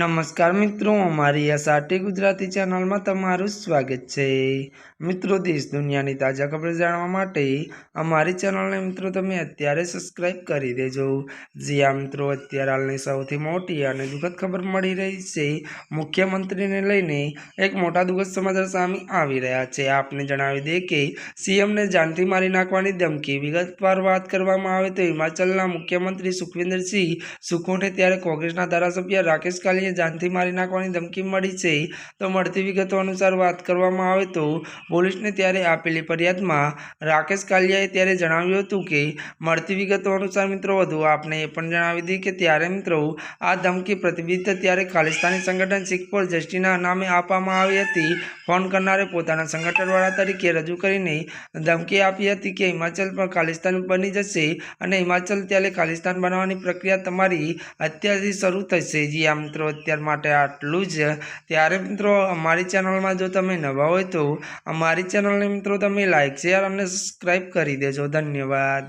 નમસ્કાર મિત્રો, અમારી એસઆરટી ગુજરાતી ચેનલમાં તમારું સ્વાગત છે. મિત્રો, દેશ દુનિયાની તાજા ખબર જાણવા માટે અમારી ચેનલને મિત્રો તમે અત્યારે સબસ્ક્રાઇબ કરી દેજો. જ્યાં મિત્રો અત્યારે હાલની સૌથી મોટી અને દુઃખદ ખબર મળી રહી છે, મુખ્યમંત્રીને લઈને એક મોટા દુઃખદ સમાચાર સામે આવી રહ્યા છે. આપને જણાવી દે કે સીએમને જાનથી મારી નાખવાની ધમકી વિગતવાર વાત કરવામાં આવે તો હિમાચલના મુખ્યમંત્રી સુખવિન્દરસિંહ સુખોને ત્યારે કોંગ્રેસના ધારાસભ્ય રાકેશ કાલિયા જાનથી મારી નાખવાની ધમકી મળી છે, તો મળતી વિગતો અનુસાર વાત કરવામાં આવે તો પોલીસને ત્યારે આપેલી ફરિયાદમાં રાકેશ કાલિયાએ ત્યારે જણાવ્યું હતું કે, મળતી વિગતો અનુસાર મિત્રો વધુ આપને એ પણ જણાવી દીધી કે ત્યારે મિત્રો આ ધમકી પ્રતિબિંધ ત્યારે ખાલિસ્તાની સંગઠન શીખ ફોર જસ્ટિસના નામે આપવામાં આવી હતી. ફોન કરનારે પોતાના સંગઠનવાળા તરીકે રજૂ કરીને ધમકી આપી હતી કે હિમાચલ પર ખાલિસ્તાન બની જશે અને હિમાચલ ત્યારે ખાલિસ્તાન બનાવવાની પ્રક્રિયા તમારી અત્યારથી શરૂ થશે. જી આ મિત્રો. અત્યાર માટે આટલું જ. ત્યારે મિત્રો, અમારી ચેનલમાં જો તમે નવા હોય તો અમારી ચેનલને મિત્રો તમે લાઇક શેર અને સબસ્ક્રાઈબ કરી દેજો. ધન્યવાદ.